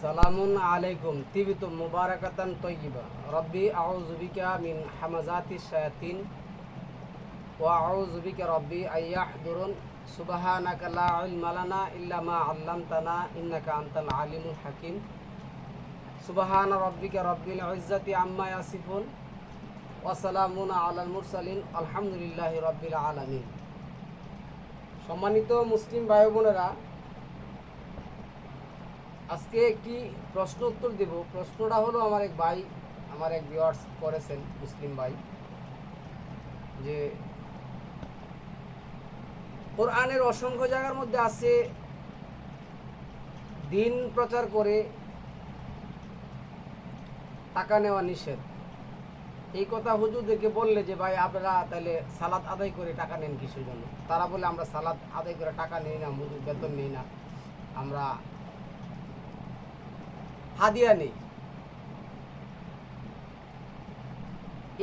সালামুন আলাইকুম। তিবিত মুবারাকাতান তৈয়িবা। রব্বি আউযু বিকা মিন হামাজাতিশ শায়াতিন, ওয়া আউযু বিকা রব্বি আইয়াহদুরুন সুবহানাকা লা ইলমা লানা ইল্লা মা 'আল্লামতানা ইন্নাকা আনতাল আলিমুল হাকিম। সুবহান রব্বিকা রব্বিল ইজ্জাতি আম্মা ইয়াসিফুন। ওয়া সালামুন আলাল মুরসালিন। আলহামদুলিল্লাহি রব্বিল আলামিন। সম্মানিত মুসলিম ভাই বোনেরা আজকে একটি প্রশ্ন উত্তর দেব। প্রশ্নটা হলো আমার এক ভাই, আমার এক ভিউয়ার্স করেছেন, মুসলিম ভাই, যে কোরআনের অসংখ্য জায়গার মধ্যে আছে দিন প্রচার করে টাকা নেওয়া নিষেধ। এই কথা হুজুরদেরকে বললে যে, ভাই, আপনারা তাহলে সালাদ আদায় করে টাকা নেন কিসের জন্য? তারা বলে, আমরা সালাদ আদায় করে টাকা নেই না, হুজুর বেতন নেই না। আমরা হাদিয়া নেই।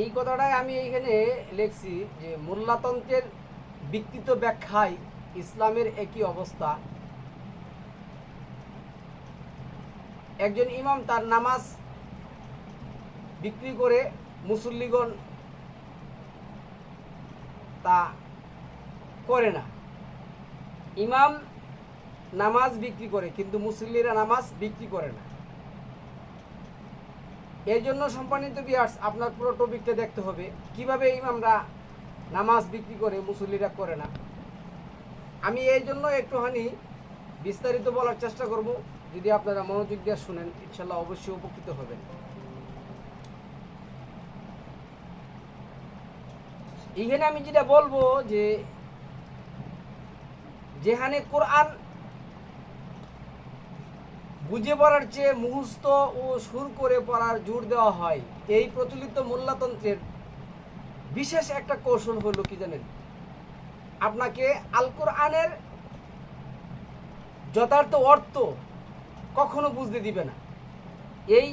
এই কথাটাই আমি এইখানে লিখছি যে মোল্লাতন্ত্রের বিকৃত ব্যাখ্যায় ইসলামের একই অবস্থা। একজন ইমাম তার নামাজ বিক্রি করে মুসল্লিগণ তা করে না। ইমাম নামাজ বিক্রি করে, কিন্তু মুসল্লিরা নামাজ বিক্রি করে না। এই জন্য সম্মানিত বিয়ার্স আপনার পুরো টপিকটা দেখতে হবে। কীভাবে ইমামরা নামাজ বিক্রি করে মুসল্লিরা করে না? আমি এই জন্য একটুখানি বিস্তারিত বলার চেষ্টা করব। যদি আপনারা মনোযোগ দিয়ে শুনেন ইনশাল্লাহ অবশ্যই উপকৃত হবেন। এখানে আমি যেটা বলব যে, যেখানে কোরআন বুঝে পড়ার চেয়ে মুখস্থ ও সুর করে পড়ার জোর দেওয়া হয়। এই প্রচলিত মোল্লাতন্ত্রের বিশেষ একটা কৌশল হলো কি জানেন? আপনাকে আল কোরআনের যথার্থ অর্থ কখনো বুঝতে দিবে না। এই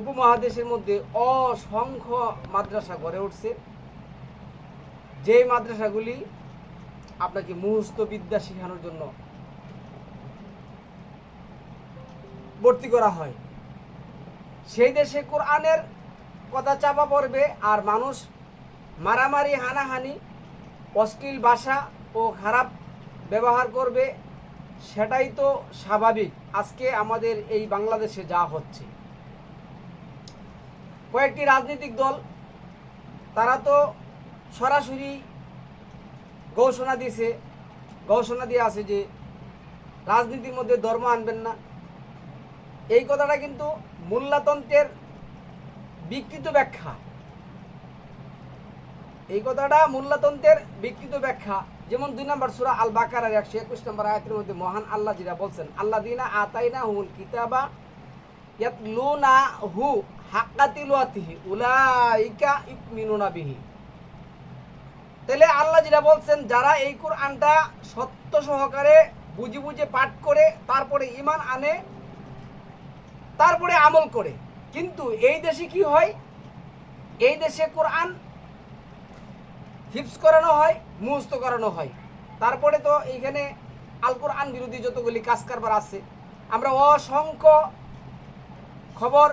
উপমহাদেশের মধ্যে অসংখ্য মাদ্রাসা গড়ে উঠছে। যে মাদ্রাসাগুলি আপনাকে মুহস্ত বিদ্যা শেখানোর জন্য ভর্তি করা হয়। সেই দেশে কোরআনের কথা চাপা পড়বে আর মানুষ মারামারি, হানাহানি, অশ্লীল ভাষা ও খারাপ ব্যবহার করবে, সেটাই তো স্বাভাবিক। আজকে আমাদের এই বাংলাদেশে যা হচ্ছে। কয়েকটি রাজনৈতিক দল, তারা তো সরাসরি ঘোষণা দিয়েছে ঘোষণা দিয়ে আছে যে রাজনীতির মধ্যে ধর্ম আনবেন না। এই কথাটা কিন্তু মূল্যতন্ত্রের বিকৃত ব্যাখ্যা। এই কথাটা মূল্যতন্ত্রের বিকৃত ব্যাখ্যা, যেমন দুই নম্বর সুরা আল বাকার একশো একুশ নম্বর আয়াতের মধ্যে মহান আল্লাহ যেটা বলছেন আল্লাহ দিনা আতাইনা হুল কিতাবা ইয়াতলুনা হু উলাইকা ইউমিনুনা বিহি। তাহলে আল্লাহ যেটা বলছেন, যারা এই কোরআনটা সত্য সহকারে বুঝে বুঝে পাঠ করে, তারপরে ইমান আনে তারপরে আমল করে। কিন্তু এই দেশে কি হয়? এই দেশে কোরআন হিপস করানো হয় মুহস্ত করানো হয়। তারপরে তো এইখানে আল কোরআন বিরোধী যতগুলি কাজ কারবার আছে, আমরা অসংখ্য খবর,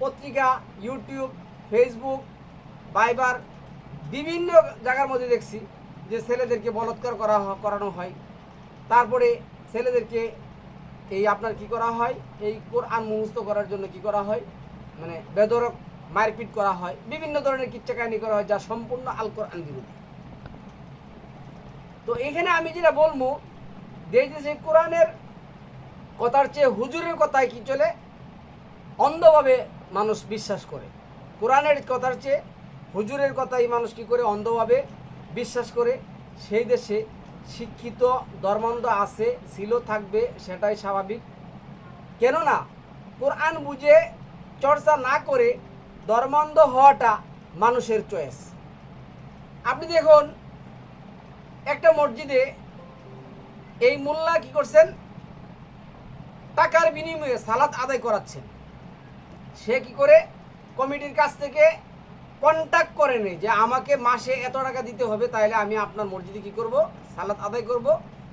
পত্রিকা, ইউটিউব, ফেসবুক, বাইবার, বিভিন্ন জায়গার মধ্যে দেখছি যে ছেলেদেরকে বলৎকার করা করানো হয়। তারপরে ছেলেদেরকে এই আপনার কি করা হয়? এই কোরআন মুহস্ত করার জন্য কি করা হয়? মানে বেদরক মারপিট করা হয়। বিভিন্ন ধরনের কিচ্ছা করা হয়, যা সম্পূর্ণ আল কোরআন বিরোধী। তো এখানে আমি যেটা বলব সেই কোরআনের কথার চেয়ে হুজুরের কথায় কি চলে? অন্ধভাবে মানুষ বিশ্বাস করে। কোরআনের কথার চেয়ে হুজুরের কথাই মানুষ কি করে? অন্ধভাবে বিশ্বাস করে। সেই দেশে শিক্ষিত, ধর্মান্ধ আছে, ছিল, থাকবে, সেটাই স্বাভাবিক। কেননা, কোরআন বুঝে চর্চা না করে ধর্মান্ধ হওয়াটা মানুষের চয়েস আপনি দেখুন, একটা মসজিদে এই মোল্লা কি করছেন? টাকার বিনিময়ে সালাত আদায় করাচ্ছেন। সে কি করে? কমিটির কাছ থেকে কন্ট্যাক্ট করে নেই যে, আমাকে মাসে এত টাকা দিতে হবে তাহলে আমি আপনার মসজিদে কি করব? সালাত আদায় করব,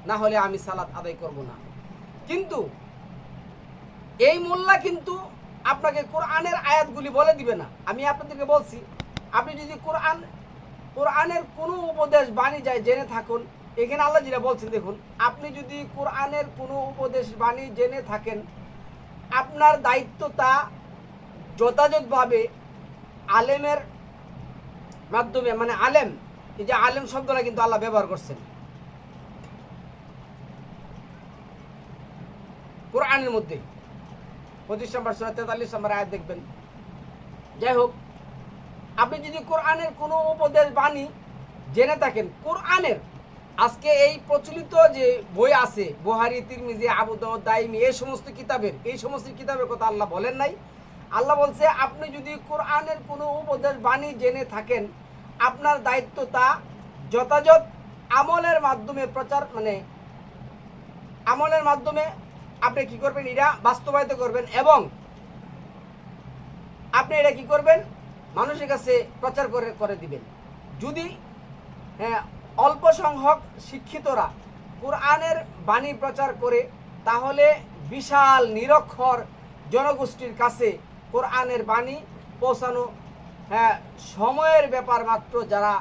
না হলে আমি সালাত আদায় করব না। কিন্তু এই মোল্লা কিন্তু আপনাকে কোরআনের আয়াতগুলি বলে দিবে না। আমি আপনাদেরকে বলছি, আপনি যদি কোরআন, কোরআনের কোনো উপদেশ বাণী যায় জেনে থাকুন, এখানে আল্লাহ যেটা বলছেন দেখুন, আপনি যদি কোরআনের কোনো উপদেশ বাণী জেনে থাকেন, আপনার দায়িত্ব তা যথাযথভাবে আলেমের মাধ্যমে মানে আলেম, এই যে আলেম শব্দটা কিন্তু আল্লাহ ব্যবহার করছেন। কোরআনের মধ্যে। পঁচিশ নম্বর সুরা তেতাল্লিশ নম্বর আয়াত দেখবেন। যাই হোক, আপনি যদি কোরআনের কোনো উপদেশ বাণী জেনে থাকেন, কোরআনের আজকে এই প্রচলিত যে বই আছে, বোহারি, তিরমিজি, আবু দাউদ, দাইমি, এই সমস্ত কিতাবের, এই সমস্ত কিতাবের কথা আল্লাহ বলেন নাই। আল্লাহ বলছে, আপনি যদি কোরআনের কোনো উপদেশ বাণী জেনে থাকেন, আপনার দায়িত্ব তা যথাযথ আমলের মাধ্যমে প্রচার মানে আমলের মাধ্যমে আপনি কি করবেন? এটা বাস্তবায়িত করবেন এবং আপনি এটা কি করবেন? মানুষের কাছে প্রচার করে করে দিবেন। যদি হ্যাঁ অল্প সংখ্যক শিক্ষিতরা কোরআনের বাণী প্রচার করে, তাহলে বিশাল নিরক্ষর জনগোষ্ঠীর কাছে কোরআনের বাণী পৌঁছানো হ্যাঁ সময়ের ব্যাপার মাত্র যারা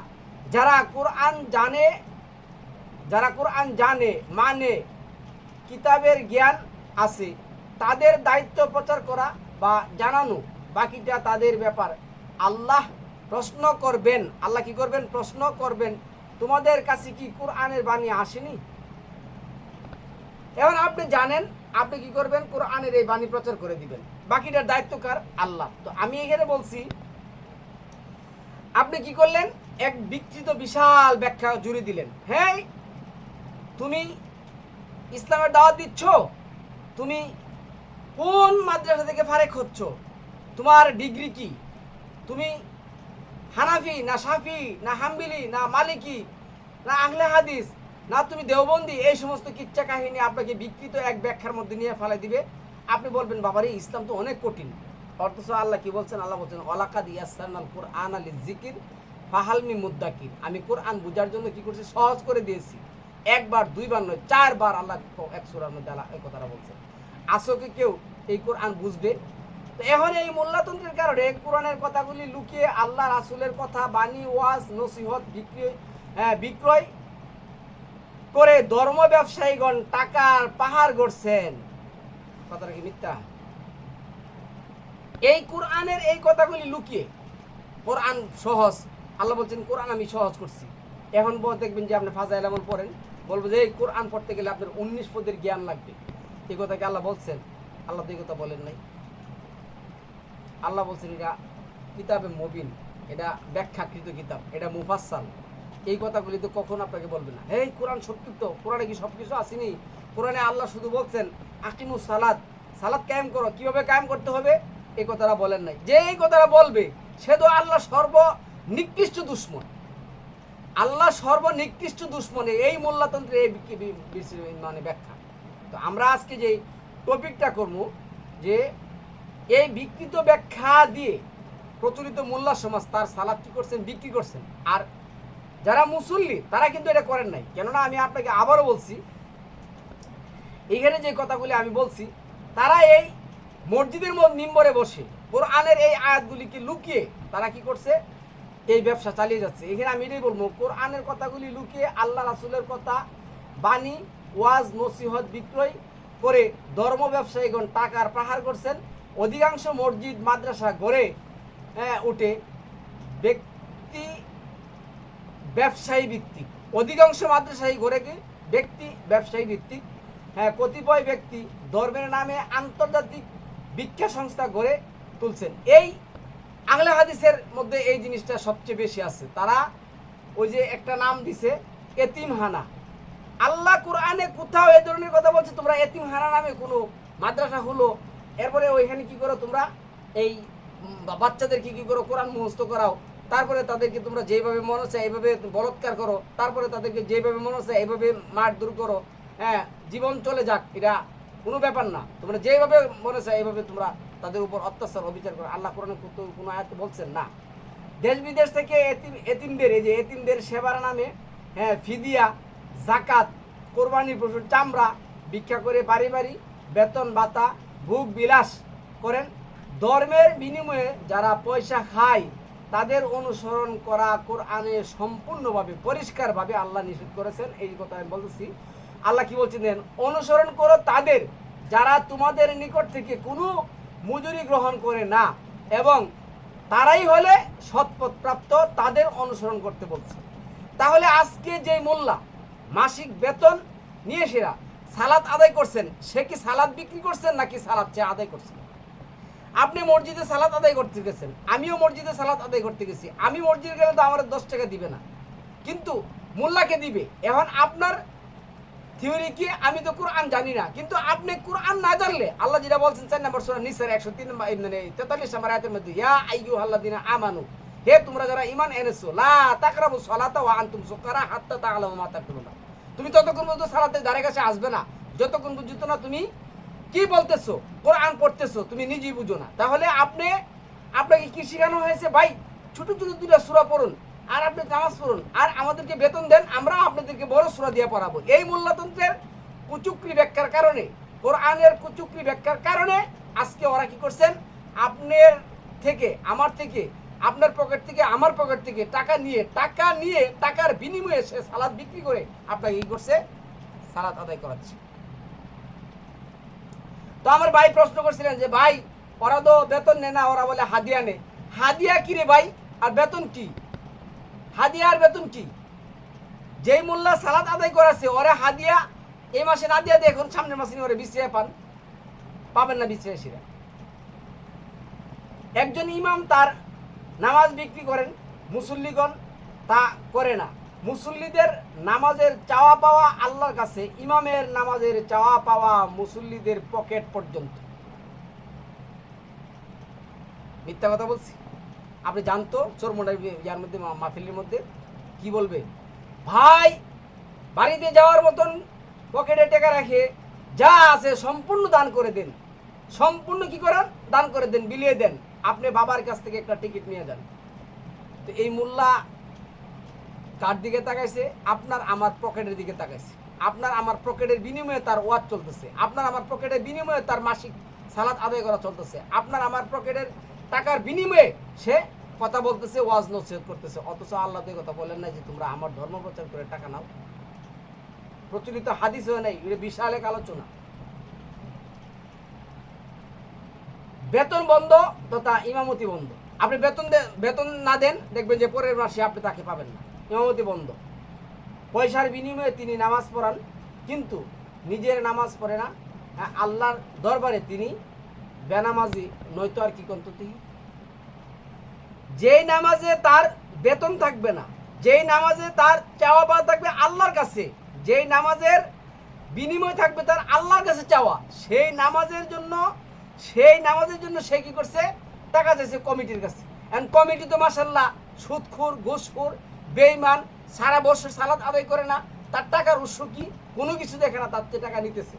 যারা কোরআন জানে, যারা কোরআন জানে মানে কিতাবের জ্ঞান আছে। তাদের দায়িত্ব প্রচার করা বা জানানো, বাকিটা তাদের ব্যাপার। আল্লাহ প্রশ্ন করবেন। আল্লাহ কি করবেন? প্রশ্ন করবেন, তোমাদের কাছে কি কোরআনের বাণী আসেনি? এখন আপনি জানেন, আপনি কি করবেন? কোরআনের এই বাণী প্রচার করে দিবেন। বাকিটার দায়িত্ব কার? আল্লাহ। তো আমি এখানে বলছি, আপনি কি করলেন? এক বিকৃত, বিশাল ব্যাখ্যা জুড়ে দিলেন। হ্যাঁ তুমি ইসলামের দাওয়াত দিচ্ছ? তুমি কোন মাদ্রাসা থেকে ফারেক হচ্ছ? তোমার ডিগ্রি কি? তুমি হানাফি না সাফি না হাম্বিলি না মালিকি না আহলে হাদিস না তুমি দেওবন্দি? এই সমস্ত কিচ্ছা কাহিনী আপনাকে বিকৃত এক ব্যাখ্যার মধ্যে নিয়ে ফেলে দিবে। আপনি বলবেন, বাবারে, ইসলাম তো অনেক কঠিন। অথচ আল্লাহ কি বলছেন? আল্লাহ বলছেন অলাকাদ ইয়াসান আল কোরআন আলী জিকির ফাহালমি মুদ্দাকির আমি কোরআন বুঝার জন্য কি করছি? সহজ করে দিয়েছি। একবার, দুইবার নয়, চারবার আল্লাহ এক সুরার মধ্যে আল্লাহ কথাটা বলছে আসো কি কেউ এই কোরআন বুঝবে? এখন এই মোল্লাতন্ত্রের কারণে কোরআনের কথাগুলি লুকিয়ে আল্লাহ রাসুলের কথা বাণী ওয়াজ নসিহত বিক্রি হ্যাঁ, বিক্রয় করে ধর্ম ব্যবসায়ীগণ টাকার পাহাড় গড়ছেন। কথাটা কি মিথ্যা? এই কোরআনের এই কথাগুলি লুকিয়ে কোরআন সহজ আল্লাহ বলছেন কোরআন আমি সহজ করছি। এখন দেখবেন যে আপনি ফাজাইল আমল পড়েন বলব যে এই কোরআন পড়তে গেলে আপনার উনিশ পদের জ্ঞান লাগবে। এই কথা কি আল্লাহ বলছেন? আল্লাহ তো এই কথা বলেন নাই। আল্লাহ বলছেন এটা কিতাবে মবিন, এটা ব্যাখ্যাকৃত কিতাব, এটা মুফাসাল এই কথাগুলি তো কখন আপনাকে বলবে না। এই কোরআন সংক্ষিপ্ত, কোরআনে কি সব কিছু আসেনি? কোরআনে আল্লাহ শুধু বলছেন, আকিমু সালাদ সালাদ কায়েম করো। কীভাবে কায়েম করতে হবে? এই কথাটা বলেন নাই। যে এই কথাটা বলবে, সে তো আল্লাহ সর্ব নিকৃষ্ট দুশ্মন। আল্লাহ সর্বনিকৃষ্ট দুশ্মনে। এই মোল্লাতন্ত্রের এই মানে ব্যাখ্যা। তো আমরা আজকে যে টপিকটা করব, যে এই বিকৃত ব্যাখ্যা দিয়ে প্রচলিত মোল্লা সমাজ তার সালাদ কি করছেন, বিক্রি করছেন। আর যারা মুসল্লি, তারা কিন্তু এটা করেন নাই। কেননা আমি আপনাকে আবারও বলছি, এইখানে যে কথাগুলি আমি বলছি, তারা এই মসজিদের নিম্বরে বসে কোরআনের এই আয়াতগুলিকে লুকিয়ে তারা কি করছে, এই ব্যবসা চালিয়ে যাচ্ছে। এখানে আমি এটাই বলব, কোরআনের কথাগুলি লুকিয়ে আল্লাহ রাসুলের কথা বাণী ওয়াজ, নসিহত বিক্রয় করে ধর্ম ব্যবসায়ীগণ টাকার পাহাড় করছেন অধিকাংশ মসজিদ, মাদ্রাসা গড়ে উঠে ব্যক্তি ব্যবসায়ী ভিত্তিক অধিকাংশ মাদ্রাসায়ী গড়ে কি ব্যক্তি ব্যবসায়ী ভিত্তিক হ্যাঁ কতিপয় ব্যক্তি ধর্মের নামে আন্তর্জাতিক ভিক্ষা সংস্থা গড়ে তুলছেন। এই আহলে হাদিসের মধ্যে এই জিনিসটা সবচেয়ে বেশি আছে। তারা ওই যে একটা নাম দিছে এতিমহানা আল্লাহ কোরআনে কোথাও এই ধরনের কথা বলছে, তোমরা এতিম হারা নামে কোনো মাদ্রাসা হলো, এরপরে ওইখানে কি করো তোমরা? এই বাচ্চাদেরকে কি করো? কোরআন মুখস্থ করাও। তারপরে তাদেরকে তোমরা যেভাবে মনে হচ্ছে এইভাবে বলৎকার করো। তারপরে তাদেরকে যেভাবে মনে হচ্ছে এইভাবে মার দূর করো। হ্যাঁ জীবন চলে যাক, এটা কোনো ব্যাপার না। তোমরা যেভাবে মনে হচ্ছে এইভাবে তোমরা তাদের উপর অত্যাচার, অবিচার করো। আল্লাহ কোরআনে কোনো আয়াতে বলছেন না। দেশ বিদেশ থেকে এতিম, এতিমদের, এই যে এতিমদের সেবার নামে হ্যাঁ ফিদিয়া জাকাত, কোরবানি পশুর চামড়া ভিক্ষা করে বাড়ি বাড়ি, বেতন ভাতা, ভোগ বিলাস করেন। ধর্মের বিনিময়ে যারা পয়সা খায়, তাদের অনুসরণ করা কোরআনে সম্পূর্ণভাবে, পরিষ্কারভাবে আল্লাহ নিষেধ করেছেন। এই কথা আমি বলতেছি, আল্লাহ কি বলছেন দেন? অনুসরণ করো তাদের, যারা তোমাদের নিকট থেকে কোনো মজুরি গ্রহণ করে না, এবং তারাই হলে সৎপথ প্রাপ্ত তাদের অনুসরণ করতে বলছে। তাহলে আজকে যে মোল্লা মাসিক বেতন নিয়ে সেরা। সালাদ আদায় করছেন, সে কি সালাদ বিক্রি করছেন নাকি সালাদ সে আদায় করছেন? আপনি মসজিদে সালাদ আদায় করতে গেছেন, আমিও মসজিদে সালাদ আদায় করতে গেছি। আমি মসজিদে গেলে তো আমার দশ টাকা দিবে না। কিন্তু মোল্লাকে দিবে। এখন আপনার থিওরি কি? আমি তো কোরআন জানি না। কিন্তু আপনি কোরআন না জানলে, আল্লাহ যেটা বলছেন, চার নম্বর সুরা নিসার, একশো তিন মানে তেতাল্লিশ নম্বর আয়াতের মধ্যে, ইয়া আইয়ু আল্লাদিনা আমানু হে, তোমরা যারা ইমান এনেছো, লা তাকরাবু সালাতা ওয়া আনতুম সুকারা হাত্তা তাআলামু মা তাকুলুনা তুমি ততক্ষণ পর্যন্ত সালাতের ধারে কাছে আসবে না। যতক্ষণ পর্যন্ত না তুমি কি বলতেছো, কোরআন পড়তেছো, তুমি নিজেই বুঝো না। তাহলে আপনি, আপনাকে কি শেখানো হয়েছে? ভাই, ছোট ছোট দুটা সুরা পড়ুন আর আপনি নামাজ পড়ুন। আর আমাদেরকে বেতন দেন, আমরা আপনাদেরকে বড় সুরা দিয়ে পড়াবো। এই মোল্লাতন্ত্রের কুচুকরি ব্যাখ্যার কারণে, কোরআনের কুচুকরি ব্যাখ্যার কারণে আজকে ওরা কি করছেন? আপনার থেকে, আমার থেকে আপনার পকেট থেকে, আমার পকেট থেকে টাকা নিয়ে টাকা নিয়ে টাকার বিনিময়ে সে সালাদ বিক্রি করে আপনাকে কি করছে? সালাদ আদায় করাচ্ছে। তো আমার ভাই প্রশ্ন করছিলেন যে, ভাই, ওরা তো বেতন নেয় না, ওরা বলে হাদিয়া নে হাদিয়া কি রে ভাই? আর বেতন কি? হাদিয়া আর বেতন কি? যেই মোল্লা সালাদ আদায় করাছে, ওরা হাদিয়া এই মাসে না দিয়া দিয়ে, এখন সামনের মাসে ওরা বিশ্রিয়া পান। পাবেন না বিশ্রিয়াসীরা একজন ইমাম তার নামাজ বিক্রি করেন, মুসল্লিগণ তা করে না। মুসল্লিদের নামাজের চাওয়া পাওয়া আল্লাহর কাছে, ইমামের নামাজের চাওয়া পাওয়া মুসল্লিদের পকেট পর্যন্ত। মিথ্যা কথা বলছি? আপনি জানতো চোরমোটাই ইয়ার মধ্যে, মা- মাহফিলের মধ্যে? কি বলবে? ভাই, বাড়িতে যাওয়ার মতন পকেটে টাকা রাখে যা আছে সম্পূর্ণ দান করে দেন। সম্পূর্ণ কি করেন? দান করে দেন, বিলিয়ে দেন। আপনি বাবার কাছ থেকে একটা টিকিট নিয়ে যান। তো এই মোল্লা কার দিকে তাকাইছে? আপনার আমার পকেটের দিকে তাকাইছে। আপনার আমার পকেটের বিনিময়ে তার ওয়াজ চলতেছে। আপনার আমার পকেটের বিনিময়ে তার মাসিক সালাদ আদায় করা চলতেছে। আপনার আমার পকেটের টাকার বিনিময়ে সে কথা বলতেছে, ওয়াজ নসিহত করতেছে। অথচ আল্লাহ তো কথা বলেন না যে তোমরা আমার ধর্ম প্রচার করে টাকা নাও। প্রচলিত হাদিস হয়ে নাই, এটা বিশাল এক আলোচনা। বেতন বন্ধ তথা ইমামতি বন্ধ। আপনি বেতন বেতন না দেন দেখবেন যে পরের মাসে আপনি তাকে পাবেন না। ইমামতি বন্ধ। পয়সার বিনিময়ে তিনি নামাজ পড়ান কিন্তু নিজের নামাজ পড়ে না। হ্যাঁ, আল্লাহর দরবারে তিনি বেনামাজি নয়তো আর কি করতো তিনি? যেই নামাজে তার বেতন থাকবে না যেই নামাজে তার চাওয়া পাওয়া থাকবে আল্লাহর কাছে যেই নামাজের বিনিময় থাকবে তার আল্লাহর কাছে চাওয়া সেই নামাজের জন্য সেই নামাজের জন্য সে কি করছে? টাকা চাইছে কমিটির কাছে। এন্ড কমিটি তো মাসাল্লাহ সুদখোর, ঘুষখোর বেইমান সারা বছর সালাদ আদায় করে না। তার টাকার উৎস কি? কোনো কিছু দেখে না, তার টাকা নিতেছে।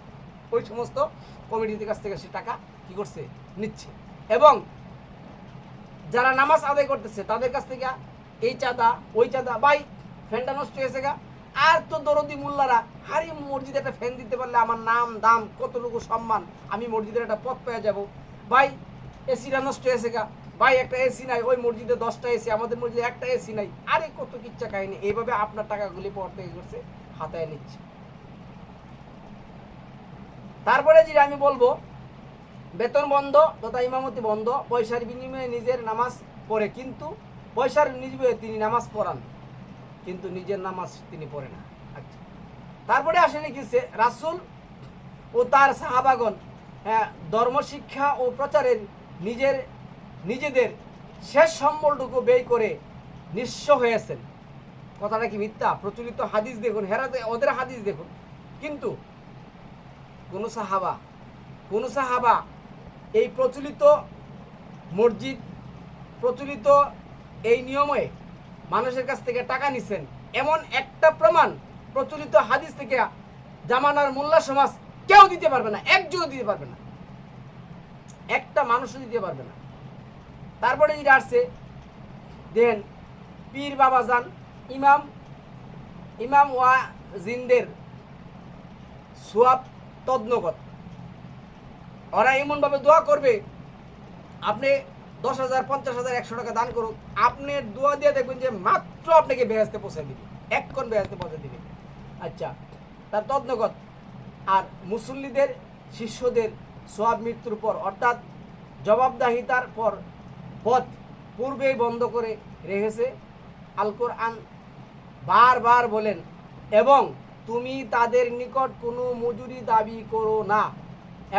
ওই সমস্ত কমিটির কাছ থেকে সে টাকা কি করছে? নিচ্ছে। এবং যারা নামাজ আদায় করতেছে, তাদের কাছ থেকে এই চাঁদা, ওই চাঁদা, ভাই, ফ্যানটা নষ্ট হয়েছে গা। আর তো দরদি মোল্লারা, হারি মসজিদে একটা ফ্যান দিতে পারলে আমার নাম, দাম, কতটুকু সম্মান, আমি মসজিদের একটা পথ পেয়ে যাব। ভাই এসিটা নষ্ট হয়েছে গা। ভাই, একটা এসি নাই, ওই মসজিদে দশটা এসি আমাদের মসজিদে একটা এসি নাই। আরে, কত কিচ্ছা কাহিনী। এইভাবে আপনার টাকাগুলি পর থেকে করছে, হাতায় নিচ্ছে। তারপরে যেটা আমি বলব, বেতন বন্ধ তথা ইমামতি বন্ধ, পয়সার বিনিময়ে নিজের নামাজ পড়ে, কিন্তু পয়সার বিনিময়ে তিনি নামাজ পড়ান। কিন্তু নিজের নামাজ তিনি পড়ে না। আচ্ছা। তারপরে আসে লিখেছে রাসুল ও তার সাহাবাগন হ্যাঁ, ধর্মশিক্ষা ও প্রচারের নিজের নিজেদের শেষ সম্বলটুকু ব্যয় করে নিঃস্ব হয়েছেন। কথাটা কি মিথ্যা? প্রচলিত হাদিস দেখুন হেরাতে ওদের হাদিস দেখুন। কিন্তু কোন সাহাবা কোন সাহাবা এই প্রচলিত মসজিদ প্রচলিত এই নিয়মে মানুষের কাছ থেকে টাকা নিছেন। এমন একটা প্রমাণ প্রচলিত হাদিস থেকে জামানার মোল্লা সমাজ কেউ দিতে পারবে না, একজনও দিতে পারবে না। একটা মানুষও দিতে পারবে না। তারপরে যেটা আসছে, দেন পীর বাবা যান, ইমাম ইমাম ওয়া জিন্দের সোয়াব তদ্নগত ওরা এমনভাবে দোয়া করবে, আপনি দশ হাজার, পঞ্চাশ হাজার, একশো টাকা দান করুন আপনি দোয়া দিয়ে দেখবেন যে মাত্র আপনাকে বেহেস্তে পৌঁছে দিবে। এক্ষণ বেহেস্তে পৌঁছে দিবে। আচ্ছা তার তদ্নগত। আর মুসল্লিদের, শিষ্যদের সোয়াব মৃত্যুর পর, অর্থাৎ জবাবদাহিতার পর পথ পূর্বেই বন্ধ করে রেখেছে। আল কোরআন বারবার বলেন, এবং তুমি তাদের নিকট কোনো মজুরি দাবি করো না।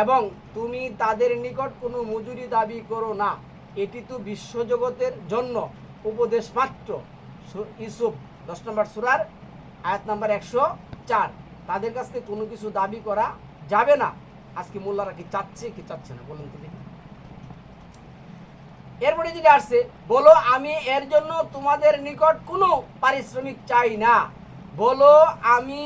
এবং তুমি তাদের নিকট কোনো মজুরি দাবি করো না। এটি তো বিশ্বজগতের জন্য উপদেশ মাত্র। ইউসুফ, দশ নম্বর সুরার আয়াত নাম্বার একশো চার। তাদের কাছ থেকে কোনো কিছু দাবি করা যাবে না। আজকে মোল্লারা কি চাচ্ছে কি চাচ্ছে না, বলুন তো দেখি। এরপরে যেটা আসছে, বলো আমি এর জন্য তোমাদের নিকট কোনো পারিশ্রমিক চাই না। বলো আমি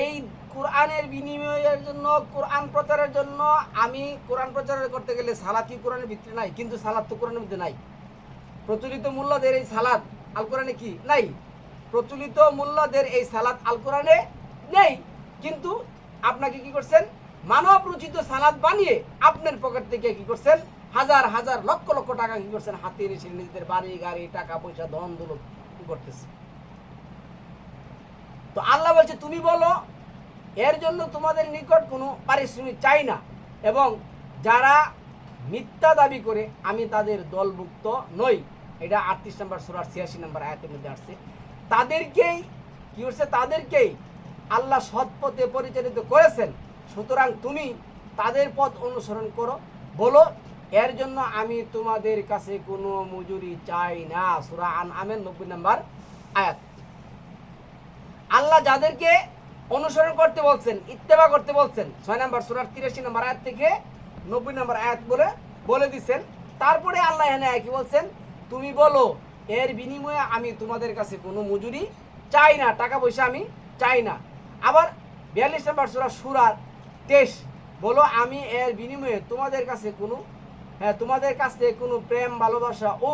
এই কোরআনের বিনিময়ের জন্য, কোরআন প্রচারের জন্য, আমি কোরআন প্রচার করতে গেলে সালাদ কি কোরআনের ভিতরে নাই? কিন্তু সালাদ তো কোরআনের মধ্যে নাই। প্রচলিত মূল্যদের এই সালাদ আল কোরআনে কি? নাই। প্রচলিত মূল্যদের এই সালাদ আল কোরআনে নেই। কিন্তু আপনাকে কি করছেন? মানব রচিত সালাদ বানিয়ে আপনার পকেট থেকে কি করছেন? হাজার হাজার, লক্ষ লক্ষ টাকা কি করছেন? হাতে এসে নিজেদের বাড়ি, গাড়ি, টাকা, পয়সা, ধন, দৌলত কি করতেছে। তো আল্লাহ বলছে, তুমি বলো এর জন্য তোমাদের নিকট কোনো পারিশ্রমিক চাই না। এবং যারা মিথ্যা দাবি করে, আমি তাদের দলভুক্ত নই। এটা আটত্রিশ নম্বর সুরার ছিয়াশি নম্বর আয়াতের মধ্যে আসছে। তাদেরকেই, কী হচ্ছে? তাদেরকেই আল্লাহ সৎ পথে পরিচালিত করেছেন। সুতরাং তুমি তাদের পথ অনুসরণ করো, বলো, এর জন্য আমি তোমাদের কাছে কোনো মজুরি চাই না। সুরা আন আমের নব্বই নম্বর আয়াত। আল্লাহ যাদেরকে অনুসরণ করতে বলছেন ইত্তেবা করতে বলছেন। ছয় নম্বর সুরার তিরাশি নম্বর আয়াত থেকে নব্বই নম্বর আয়াত বলে বলে দিচ্ছেন। তারপরে আল্লাহ এখানে কি বলছেন তুমি বলো এর বিনিময়ে আমি তোমাদের কাছে কোনো মজুরি চাই না টাকা পয়সা আমি চাই না। আবার বিয়াল্লিশ নম্বর সুরা সুরার তেইশ বলো আমি এর বিনিময়ে তোমাদের কাছে কোনো হ্যাঁ তোমাদের কাছ থেকে কোনো প্রেম ভালোবাসা ও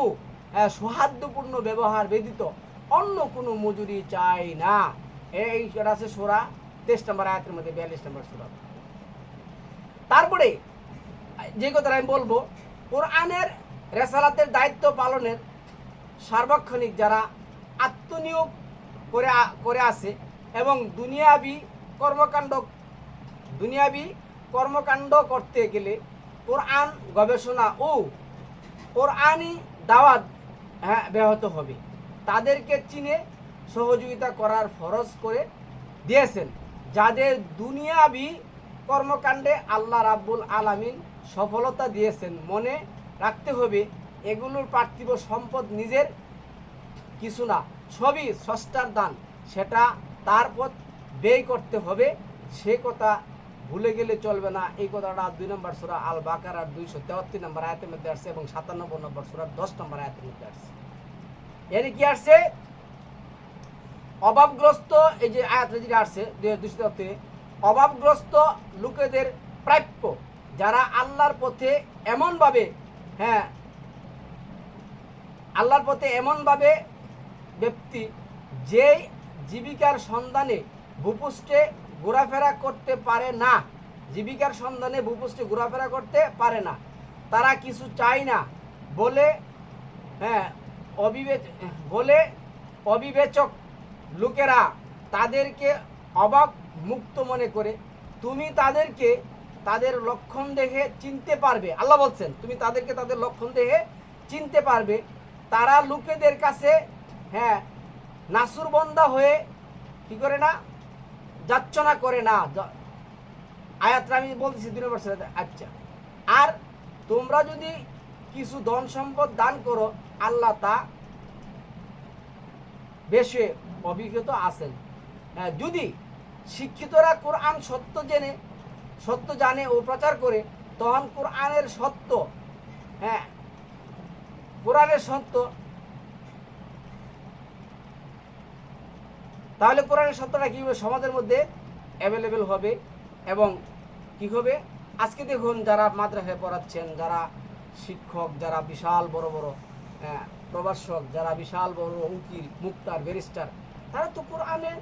হ্যাঁ, সৌহার্দ্যপূর্ণ ব্যবহার ব্যতীত অন্য কোনো মজুরি চাই না। এই আছে সোরা, তেইশ নম্বর আয়াতের মধ্যে বিয়াল্লিশ নম্বর সুরা। তারপরে, যে কথাটা আমি বলব, কোরআনের রেসালাতের দায়িত্ব পালনের সার্বক্ষণিক যারা আত্মনিয়োগ করে করে আছে এবং দুনিয়াবি কর্মকাণ্ড দুনিয়াবি কর্মকাণ্ড করতে গেলে কোরআন গবেষণা ও কোরআনই দাওয়াত হ্যাঁ ব্যাহত হবে। তাদেরকে চিনে সহযোগিতা করার ফরজ করে দিয়েছেন, যাদের দুনিয়াবি কর্মকাণ্ডে আল্লাহ রাব্বুল আলামিন সফলতা দিয়েছেন। মনে রাখতে হবে, এগুলোর পার্থিব সম্পদ নিজের, কিছু না, সবই স্রষ্টার দান। সেটা তার পথ ব্যয় করতে হবে, সে কথা ভুলে গেলে চলবে না। এই কথাটা দুই নম্বর সুরা আল বাকার আর দুইশো তেয়াত্তর নম্বর আয়াতের মধ্যে আসছে এবং সাতানব্বই নম্বর সুরার দশ নম্বর আয়াতের মধ্যে আসছে। এর কি আসছে? অভাবগ্রস্ত, এই যে আয়াত যেটা আসছে তেয়াত্তরে অভাবগ্রস্ত লোকেদের প্রাপ্য, যারা আল্লাহর পথে এমনভাবে হ্যাঁ আল্লাহর পথে এমনভাবে ব্যক্তি যে জীবিকার সন্ধানে ভূপৃষ্ঠে ঘোরাফেরা করতে পারে না, জীবিকার সন্ধানে ভূপৃষ্ঠে ঘোরাফেরা করতে পারে না, তারা কিছু চায় না বলে হ্যাঁ অবিবেচ, বলে অবিবেচক লোকেরা তাদেরকে অবাক মুক্ত মনে করে, তুমি তাদেরকে তাদের লক্ষণ দেখে চিনতে পারবে। আল্লাহ বলছেন, তুমি তাদেরকে তাদের লক্ষণ দেখে চিনতে পারবে। তারা লোকেদের কাছে হ্যাঁ নাসুরবন্দা হয়ে কি করে না? যাচ্ছনা করে না। আয়াতটা আমি বলতেছি দুই নম্বর। আচ্ছা আর তোমরা যদি কিছু ধন সম্পদ দান করো, আল্লাহ তা বেশি অভিজ্ঞত আছেন। হ্যাঁ, যদি শিক্ষিতরা কোরআন সত্য জেনে সত্য জানে ও প্রচার করে তখন কোরআনের সত্য হ্যাঁ কোরআনের সত্য তাহলে কোরআনের সত্যটা কী হবে সমাজের মধ্যে অ্যাভেলেবেল হবে এবং কি হবে? আজকে দেখুন যারা মাদ্রাসায় পড়াচ্ছেন যারা শিক্ষক যারা বিশাল বড় বড় আহ, প্রভাষক যারা বিশাল বড় উকিল, মুক্তার, ব্যারিস্টার, তারা তো কোরআনে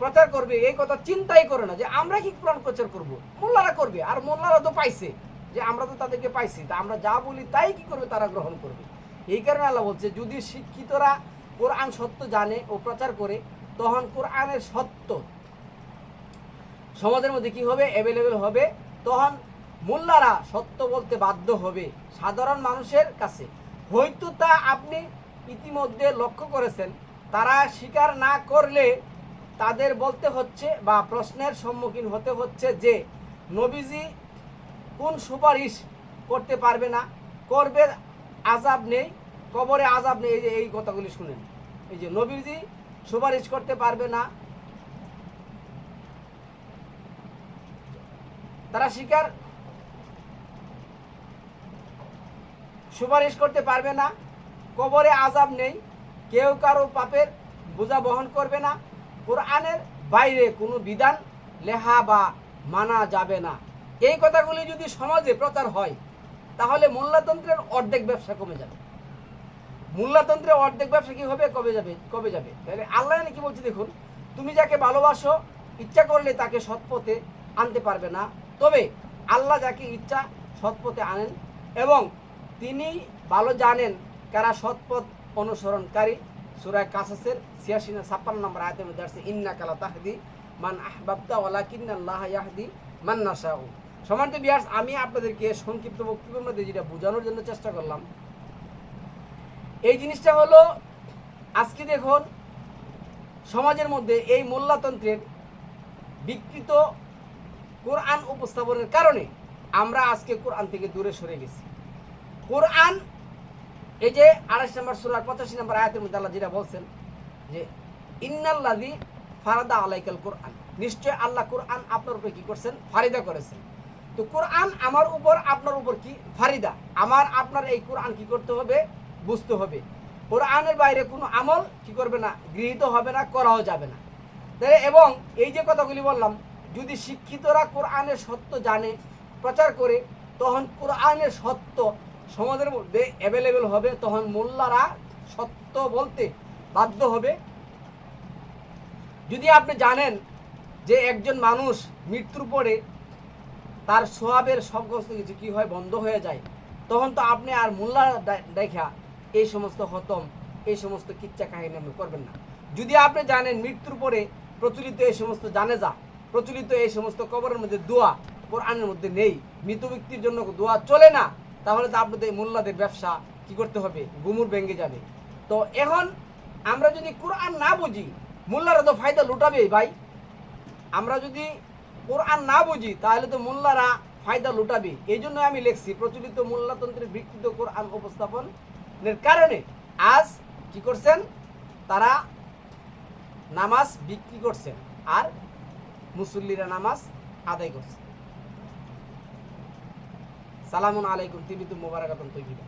প্রচার করবে, এই কথা চিন্তাই করে না যে আমরা কি কোরআন প্রচার করব। মোল্লারা করবে, আর মোল্লারা তো পাইছে যে আমরা তো তাদেরকে পাইছি, তা আমরা যা বলি তাই কি করবে তারা গ্রহণ করবে। এই কারণে আল্লাহ বলছে, যদি শিক্ষিতরা কোরআন সত্য জানে ও প্রচার করে, তখন কোরআনের সত্য সমাজের মধ্যে কি হবে? অ্যাভেলেবেল হবে। তখন মোল্লারা সত্য বলতে বাধ্য হবে সাধারণ মানুষের কাছে। হয়তো তা আপনি ইতিমধ্যে লক্ষ্য করেছেন। তারা স্বীকার না করলে তাদের বলতে হচ্ছে বা প্রশ্নের সম্মুখীন হতে হচ্ছে যে, নবীজি কোন সুপারিশ করতে পারবে না? করবে আজাব নেই, কবরে আজাব নেই, এই যে এই কথাগুলি শুনেন। এই যে নবীজি সুপারিশ করতে পারবে না। তারা স্বীকার সুপারিশ করতে পারবে না। কবরে আজাব নেই। কেউ কারও পাপের বোঝা বহন করবে না। কোরআনের বাইরে কোনো বিধান লেহা বা মানা যাবে না। এই কথাগুলি যদি সমাজে প্রচার হয়, তাহলে মোল্লাতন্ত্রের অর্ধেক ব্যবসা কমে যাবে। মূল্যতন্ত্রের অর্ধেক ব্যবসা কি হবে কবে যাবে কবে যাবে? তাহলে আল্লাহ কি বলছে, দেখুন, তুমি যাকে ভালোবাসো, ইচ্ছা করলে তাকে সৎপথে আনতে পারবে না। তবে আল্লাহ যাকে ইচ্ছা সৎপথে আনেন এবং তিনি ভালো জানেন কারা সৎপথ অনুসরণকারী। সুরায় কাসাসের ছিয়াশি ছাপ্পান্ন নম্বর আয়তের মধ্যে আসছে ইন্না কালা তাহদি মান আহবাবতা ওয়ালা কিন্নাল্লাহ ইয়াহদি মান নাশাউ। সমান্ত বিহার আমি আপনাদেরকে সংক্ষিপ্ত বক্তব্যের মধ্যে যেটা বোঝানোর জন্য চেষ্টা করলাম, এই জিনিসটা হলো, আজকে দেখুন, সমাজের মধ্যে এই মোল্লাতন্ত্রের বিকৃত কোরআন উপস্থাপনের কারণে আমরা আজকে কোরআন থেকে দূরে সরে গেছি। কোরআন, এই যে আড়াইশ নম্বর সুরার পঁচাশি নম্বর আয়াতের মধ্যে আল্লাহ যেটা বলছেন যে ইন্নাল্লাদি ফারাদা আলাইকাল কোরআন। নিশ্চয় আল্লাহ কোরআন আপনার উপরে কি করছেন? ফারিদা করেছেন। তো কোরআন আমার উপর, আপনার উপর কি? ফারিদা। আমার, আপনার এই কোরআন কি করতে হবে? বুঝতে হবে। কোরআনের বাইরে কোনো আমল কি করবে না? গৃহীত হবে না, করাও যাবে না। এবং এই যে কথাগুলি বললাম, যদি শিক্ষিতরা কোরআনের সত্য জানে, প্রচার করে, তখন কোরআনের সত্য সমাজের মধ্যে অ্যাভেলেবেল হবে, তখন মোল্লারা সত্য বলতে বাধ্য হবে। যদি আপনি জানেন যে একজন মানুষ মৃত্যুর পরে তার সোয়াবের সমস্ত কিছু কি হয়, বন্ধ হয়ে যায়, তখন তো আপনি আর মোল্লা দেখা এই সমস্ত হতম এই সমস্ত কিচ্ছা কাহিনী আপনি করবেন না। যদি আপনি জানেন মৃত্যুর পরে প্রচলিত এই সমস্ত জানেজা, প্রচলিত এই সমস্ত কবরের মধ্যে দোয়া, কোরআনের মধ্যে নেই, মৃত ব্যক্তির জন্য দোয়া চলে না তাহলে তো আপনাদের মোল্লাদের ব্যবসা কি করতে হবে? গুমুর ভেঙে যাবে। তো এখন আমরা যদি কোরআন না বুঝি, মোল্লারা তো ফায়দা লুটাবেই ভাই। আমরা যদি কোরআন না বুঝি, তাহলে তো মোল্লারা ফায়দা লুটাবে। এই জন্য আমি লিখছি, প্রচলিত মোল্লাতন্ত্রের বিকৃত কোরআন উপস্থাপনের কারণে আজ কি করছেন? তারা নামাজ বিক্রি করছেন, আর মুসল্লিরা নামাজ আদায় করছে সালামুন আলাইকুম তিবিতু মোবারকাতন তৈবিরা